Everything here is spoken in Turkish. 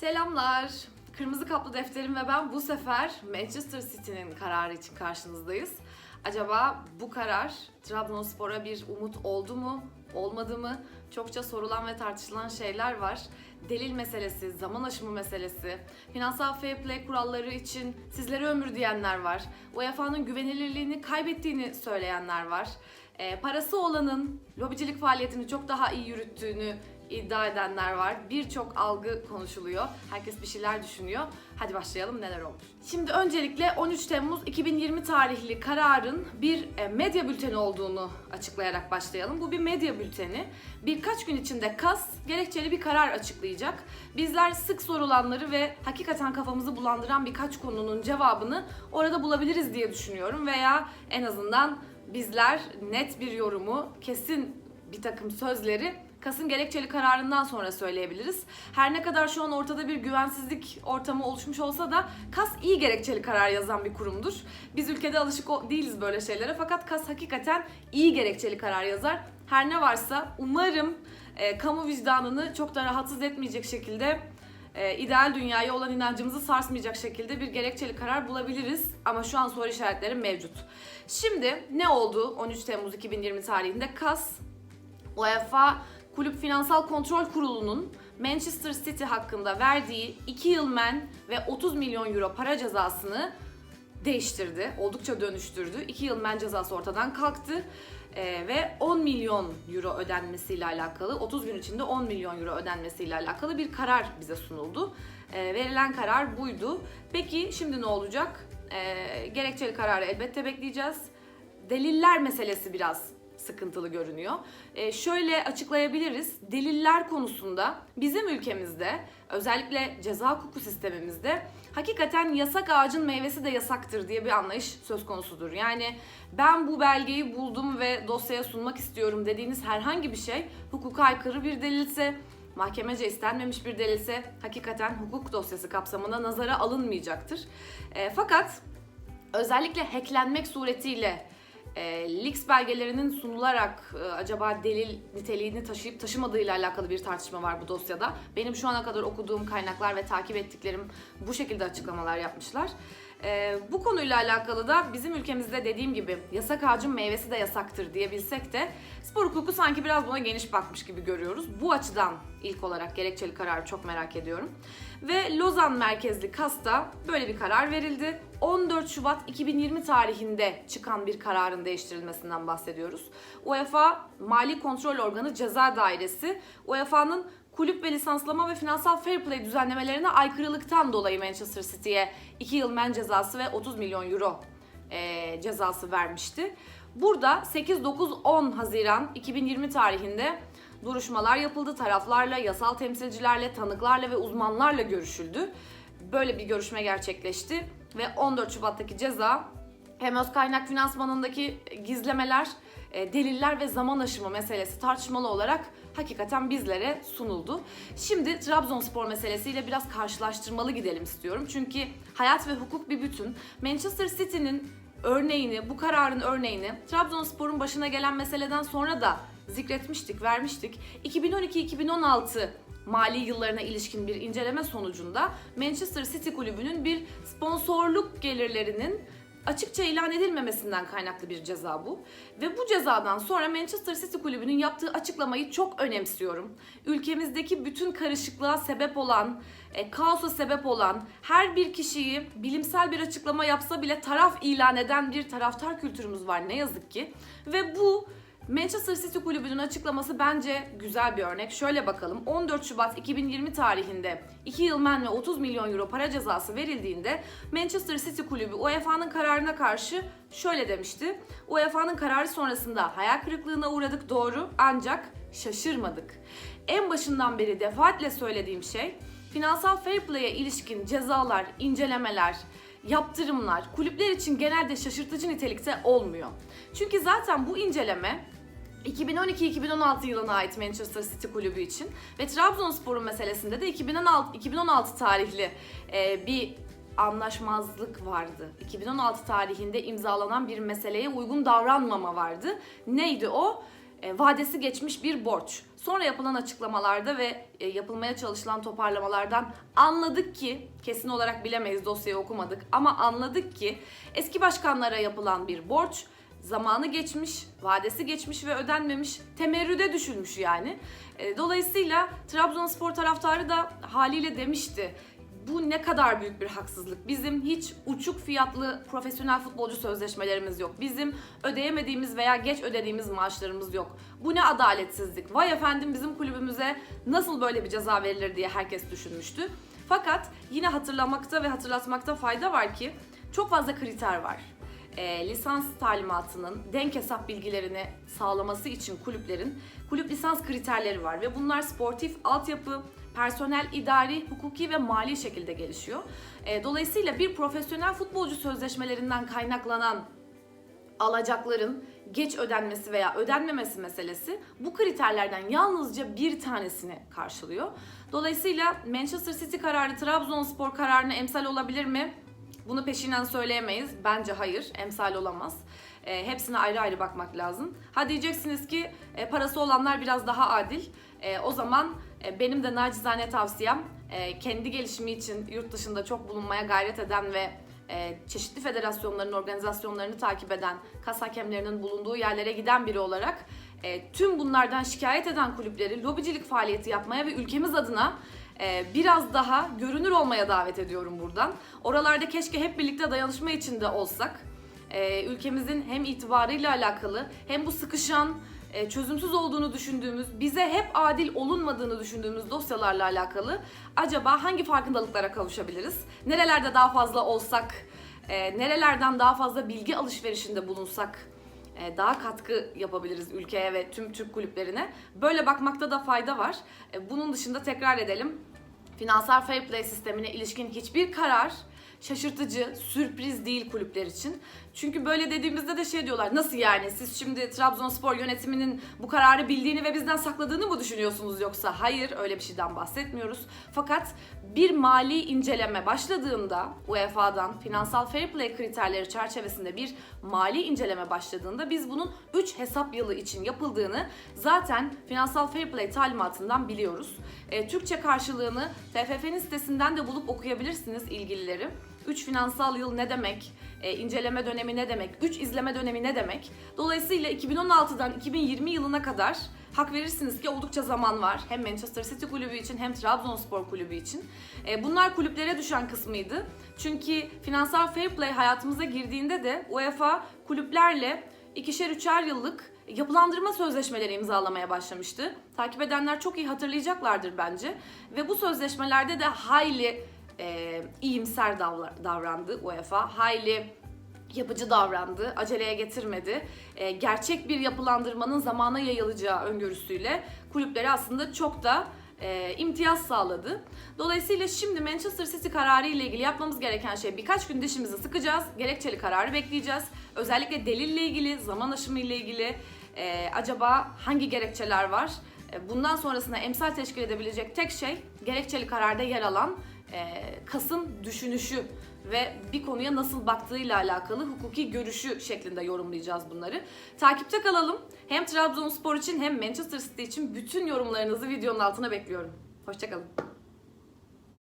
Selamlar. Kırmızı kaplı defterim ve ben bu sefer Manchester City'nin kararı için karşınızdayız. Acaba bu karar Trabzonspor'a bir umut oldu mu, olmadı mı? Çokça sorulan ve tartışılan şeyler var. Delil meselesi, zaman aşımı meselesi, finansal fair play kuralları için sizlere ömür diyenler var. UEFA'nın güvenilirliğini kaybettiğini söyleyenler var. E, parası olanın lobicilik faaliyetini çok daha iyi yürüttüğünü iddia edenler var. Birçok algı konuşuluyor. Herkes bir şeyler düşünüyor. Hadi başlayalım neler olmuş. Şimdi öncelikle 13 Temmuz 2020 tarihli kararın bir e, medya bülteni olduğunu açıklayarak başlayalım. Bu bir medya bülteni. Birkaç gün içinde KAS gerekçeli bir karar açıklayacak. Bizler sık sorulanları ve hakikaten kafamızı bulandıran birkaç konunun cevabını orada bulabiliriz diye düşünüyorum. Veya en azından bizler net bir yorumu, kesin bir takım sözleri Kas'ın gerekçeli kararından sonra söyleyebiliriz. Her ne kadar şu an ortada bir güvensizlik ortamı oluşmuş olsa da Kas iyi gerekçeli karar yazan bir kurumdur. Biz ülkede alışık değiliz böyle şeylere fakat Kas hakikaten iyi gerekçeli karar yazar. Her ne varsa umarım e, kamu vicdanını çok da rahatsız etmeyecek şekilde e, ideal dünyaya olan inancımızı sarsmayacak şekilde bir gerekçeli karar bulabiliriz. Ama şu an soru işaretleri mevcut. Şimdi ne oldu 13 Temmuz 2020 tarihinde? KAS UEFA Kulüp Finansal Kontrol Kurulu'nun Manchester City hakkında verdiği 2 yıl men ve 30 milyon euro para cezasını değiştirdi. Oldukça dönüştürdü. 2 yıl men cezası ortadan kalktı. Ee, ve 10 milyon euro ödenmesiyle alakalı, 30 gün içinde 10 milyon euro ödenmesiyle alakalı bir karar bize sunuldu. Ee, verilen karar buydu. Peki şimdi ne olacak? Ee, gerekçeli kararı elbette bekleyeceğiz. Deliller meselesi biraz sıkıntılı görünüyor. Ee, şöyle açıklayabiliriz. Deliller konusunda bizim ülkemizde özellikle ceza hukuku sistemimizde hakikaten yasak ağacın meyvesi de yasaktır diye bir anlayış söz konusudur. Yani ben bu belgeyi buldum ve dosyaya sunmak istiyorum dediğiniz herhangi bir şey hukuka aykırı bir delilse mahkemece istenmemiş bir delilse hakikaten hukuk dosyası kapsamına nazara alınmayacaktır. Ee, fakat özellikle hacklenmek suretiyle e, Leaks belgelerinin sunularak e, acaba delil niteliğini taşıyıp taşımadığıyla alakalı bir tartışma var bu dosyada. Benim şu ana kadar okuduğum kaynaklar ve takip ettiklerim bu şekilde açıklamalar yapmışlar. E, bu konuyla alakalı da bizim ülkemizde dediğim gibi yasak ağacın meyvesi de yasaktır diyebilsek de spor hukuku sanki biraz buna geniş bakmış gibi görüyoruz. Bu açıdan ilk olarak gerekçeli kararı çok merak ediyorum. Ve Lozan merkezli KAS'ta böyle bir karar verildi. 14 Şubat 2020 tarihinde çıkan bir kararın değiştirilmesinden bahsediyoruz. UEFA Mali Kontrol Organı Ceza Dairesi UEFA'nın kulüp ve lisanslama ve finansal fair play düzenlemelerine aykırılıktan dolayı Manchester City'ye 2 yıl men cezası ve 30 milyon euro e, cezası vermişti. Burada 8-9-10 Haziran 2020 tarihinde duruşmalar yapıldı. Taraflarla, yasal temsilcilerle, tanıklarla ve uzmanlarla görüşüldü. Böyle bir görüşme gerçekleşti ve 14 Şubat'taki ceza hem öz kaynak finansmanındaki gizlemeler, deliller ve zaman aşımı meselesi tartışmalı olarak hakikaten bizlere sunuldu. Şimdi Trabzonspor meselesiyle biraz karşılaştırmalı gidelim istiyorum. Çünkü hayat ve hukuk bir bütün. Manchester City'nin örneğini, bu kararın örneğini Trabzonspor'un başına gelen meseleden sonra da zikretmiştik, vermiştik. 2012-2016 mali yıllarına ilişkin bir inceleme sonucunda Manchester City kulübünün bir sponsorluk gelirlerinin açıkça ilan edilmemesinden kaynaklı bir ceza bu. Ve bu cezadan sonra Manchester City kulübünün yaptığı açıklamayı çok önemsiyorum. Ülkemizdeki bütün karışıklığa sebep olan, e, kaosa sebep olan her bir kişiyi bilimsel bir açıklama yapsa bile taraf ilan eden bir taraftar kültürümüz var ne yazık ki. Ve bu Manchester City kulübünün açıklaması bence güzel bir örnek. Şöyle bakalım. 14 Şubat 2020 tarihinde 2 yıl men ve 30 milyon euro para cezası verildiğinde Manchester City kulübü UEFA'nın kararına karşı şöyle demişti. UEFA'nın kararı sonrasında hayal kırıklığına uğradık doğru ancak şaşırmadık. En başından beri defaatle söylediğim şey finansal fair play'e ilişkin cezalar, incelemeler, yaptırımlar kulüpler için genelde şaşırtıcı nitelikte olmuyor. Çünkü zaten bu inceleme 2012-2016 yılına ait Manchester City kulübü için ve Trabzonspor'un meselesinde de 2016, 2016 tarihli e, bir anlaşmazlık vardı. 2016 tarihinde imzalanan bir meseleye uygun davranmama vardı. Neydi o? E, vadesi geçmiş bir borç. Sonra yapılan açıklamalarda ve e, yapılmaya çalışılan toparlamalardan anladık ki, kesin olarak bilemeyiz dosyayı okumadık ama anladık ki eski başkanlara yapılan bir borç zamanı geçmiş, vadesi geçmiş ve ödenmemiş, temerrüde düşülmüş yani. E, Dolayısıyla Trabzonspor taraftarı da haliyle demişti. Bu ne kadar büyük bir haksızlık. Bizim hiç uçuk fiyatlı profesyonel futbolcu sözleşmelerimiz yok. Bizim ödeyemediğimiz veya geç ödediğimiz maaşlarımız yok. Bu ne adaletsizlik. Vay efendim bizim kulübümüze nasıl böyle bir ceza verilir diye herkes düşünmüştü. Fakat yine hatırlamakta ve hatırlatmakta fayda var ki çok fazla kriter var e, lisans talimatının denk hesap bilgilerini sağlaması için kulüplerin kulüp lisans kriterleri var ve bunlar sportif altyapı, personel, idari, hukuki ve mali şekilde gelişiyor. E, dolayısıyla bir profesyonel futbolcu sözleşmelerinden kaynaklanan alacakların geç ödenmesi veya ödenmemesi meselesi bu kriterlerden yalnızca bir tanesini karşılıyor. Dolayısıyla Manchester City kararı Trabzonspor kararına emsal olabilir mi? Bunu peşinden söyleyemeyiz. Bence hayır, emsal olamaz. E, hepsine ayrı ayrı bakmak lazım. Ha diyeceksiniz ki e, parası olanlar biraz daha adil. E, o zaman e, benim de nacizane tavsiyem e, kendi gelişimi için yurt dışında çok bulunmaya gayret eden ve e, çeşitli federasyonların organizasyonlarını takip eden, kas hakemlerinin bulunduğu yerlere giden biri olarak e, tüm bunlardan şikayet eden kulüpleri lobicilik faaliyeti yapmaya ve ülkemiz adına biraz daha görünür olmaya davet ediyorum buradan. Oralarda keşke hep birlikte dayanışma içinde olsak. E, ülkemizin hem itibarıyla alakalı hem bu sıkışan, e, çözümsüz olduğunu düşündüğümüz, bize hep adil olunmadığını düşündüğümüz dosyalarla alakalı acaba hangi farkındalıklara kavuşabiliriz? Nerelerde daha fazla olsak, e, nerelerden daha fazla bilgi alışverişinde bulunsak e, daha katkı yapabiliriz ülkeye ve tüm Türk kulüplerine. Böyle bakmakta da fayda var. Bunun dışında tekrar edelim. Finansal fair play sistemine ilişkin hiçbir karar şaşırtıcı, sürpriz değil kulüpler için. Çünkü böyle dediğimizde de şey diyorlar. Nasıl yani? Siz şimdi Trabzonspor yönetiminin bu kararı bildiğini ve bizden sakladığını mı düşünüyorsunuz yoksa? Hayır, öyle bir şeyden bahsetmiyoruz. Fakat bir mali inceleme başladığında UEFA'dan finansal fair play kriterleri çerçevesinde bir mali inceleme başladığında biz bunun 3 hesap yılı için yapıldığını zaten finansal fair play talimatından biliyoruz. E, Türkçe karşılığını TFF'nin sitesinden de bulup okuyabilirsiniz ilgilileri. 3 finansal yıl ne demek? E, inceleme dönemi ne demek? 3 izleme dönemi ne demek? Dolayısıyla 2016'dan 2020 yılına kadar hak verirsiniz ki oldukça zaman var. Hem Manchester City kulübü için hem Trabzonspor kulübü için. E, bunlar kulüplere düşen kısmıydı. Çünkü finansal fair play hayatımıza girdiğinde de UEFA kulüplerle ikişer üçer yıllık yapılandırma sözleşmeleri imzalamaya başlamıştı. Takip edenler çok iyi hatırlayacaklardır bence. Ve bu sözleşmelerde de hayli e, iyimser davrandı UEFA. Hayli yapıcı davrandı, aceleye getirmedi. E, gerçek bir yapılandırmanın zamana yayılacağı öngörüsüyle kulüplere aslında çok da e, imtiyaz sağladı. Dolayısıyla şimdi Manchester City kararı ile ilgili yapmamız gereken şey birkaç gün dişimizi sıkacağız. Gerekçeli kararı bekleyeceğiz. Özellikle delille ilgili, zaman aşımı ile ilgili e, acaba hangi gerekçeler var? E, bundan sonrasında emsal teşkil edebilecek tek şey gerekçeli kararda yer alan kasın düşünüşü ve bir konuya nasıl baktığıyla alakalı hukuki görüşü şeklinde yorumlayacağız bunları. Takipte kalalım. Hem Trabzonspor için hem Manchester City için bütün yorumlarınızı videonun altına bekliyorum. Hoşçakalın.